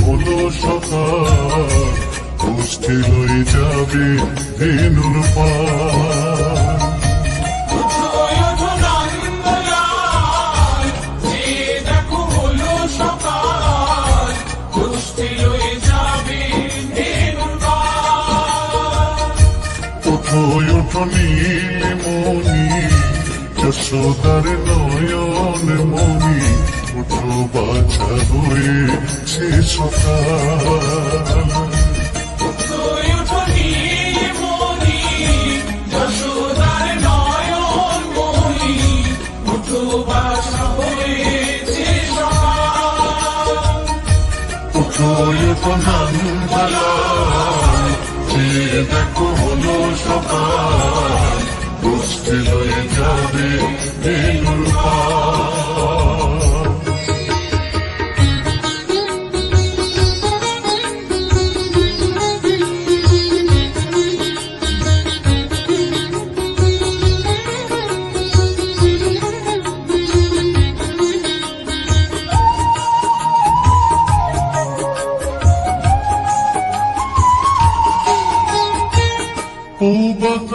হলো সকাল। পুষ্টি হয়ে যাবে ওঠো ওঠো নীলমণি যশোদার নয়ন মণি ওঠো বাছা হয়ে সে সকাল যে দেখো হলো সকাল পুষ্টি হয়ে যাবে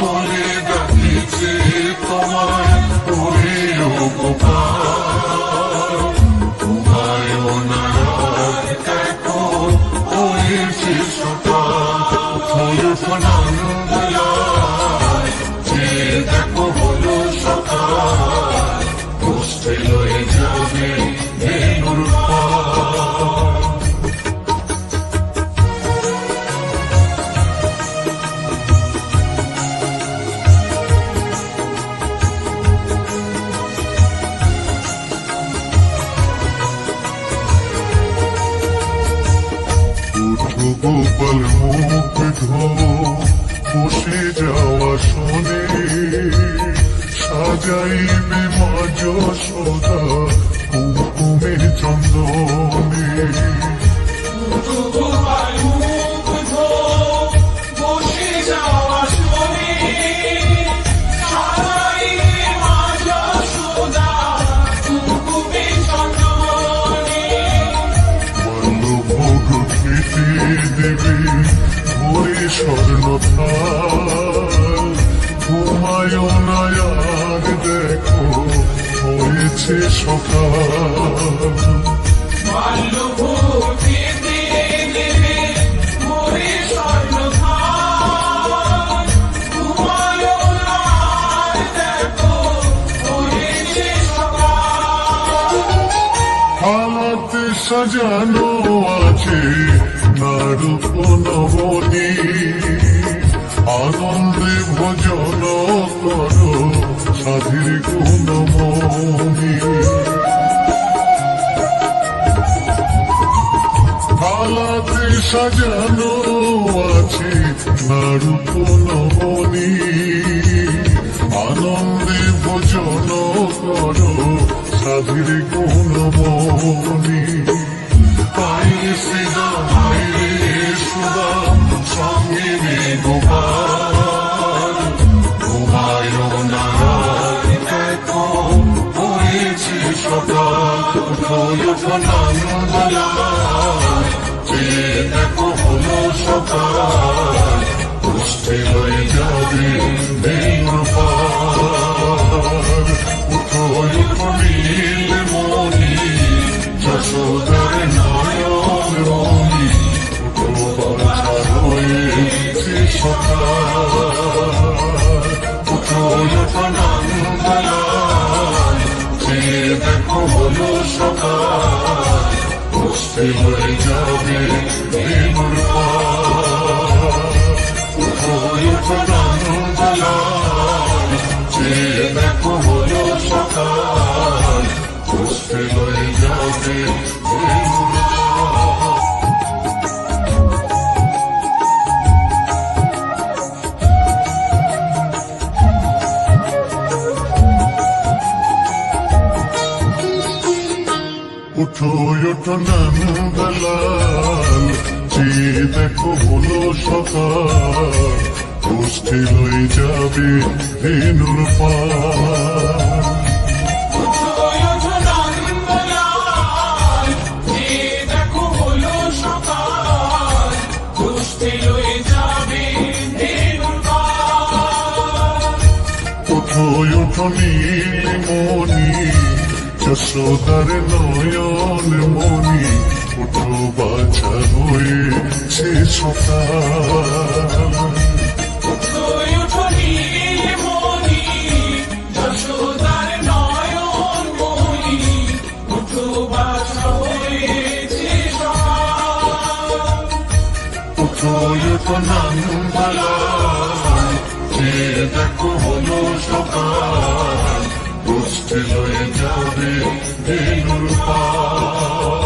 সকলে ডাকিছে তোমায় ওরে গোপাল সাজাইবে মা যশোদা কুকুমে চন্দনে দেবে ভরে স্বর্ণ হয়েছে সকাল। সাজানো আছে নবনী আনন্দে ভজন করো সাধীর গুণমণি সাজানো আছে নারূপ নবনী আনন্দে ভজন করো সাধীর গুণমণি পাইলে সিদা পাইলে সুদা সঙ্গে রে গোপাল ঘুমায় না, দেখো হয়েছে সকাল। সকাল পুষ্টি হয়ে যাবে উঠো উঠো নীল মণি যশোদার নয়ন উঠো বাছা হয়েছে সকাল হয়ে যাবে পাল উঠো ওঠো নানু বেলাল দেখো হলো সকাল। গোষ্ঠী হয়ে যাবে ধেনুর পা নীলমণি যশোদার নয়ন মণি উঠো বাছা হয়েছে সকাল উঠো উঠো নান্দলা যে দেখো হলো সকাল গোষ্ঠী হয়ে যাবে ধেনুর পা পূব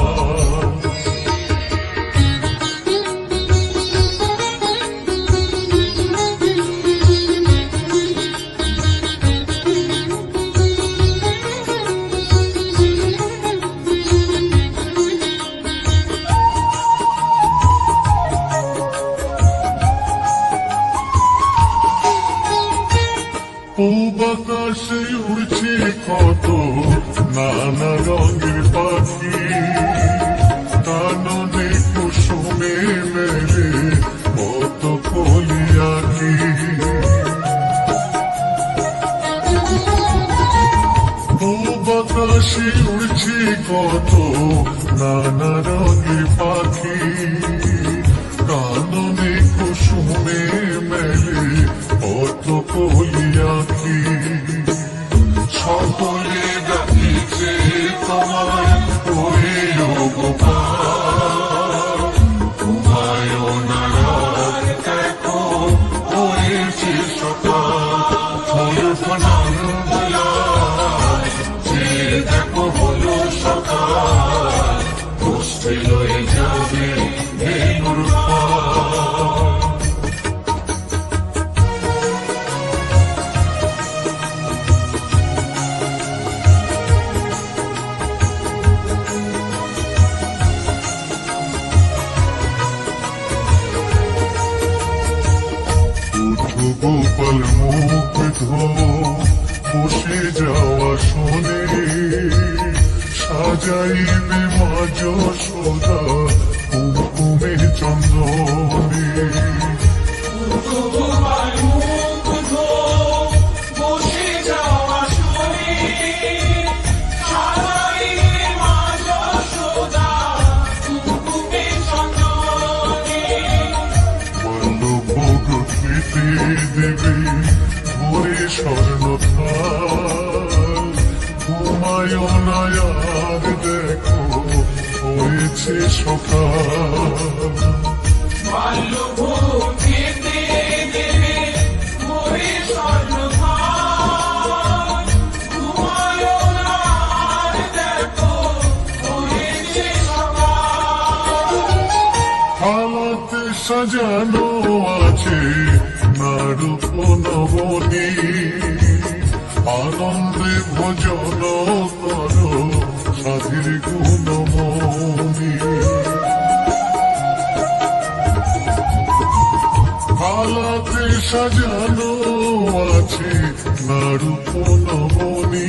কত নানা রঙের পাখি, কাননে কুসুমে মেরে কত কলিয়াকি। আকাশে উড়ছে কত নানা রঙের পাখি। যশোদা কুমকুমে চন্দনে দেবে ভরে স্বর্ণ ঘুমায় নায়ার দেখো। হয়েছে সকাল। সাজানো আছে নারূপ নবনী আনন্দে করো সাধীর গুণমণি হালাতে সাজানো আছে নারু নবনী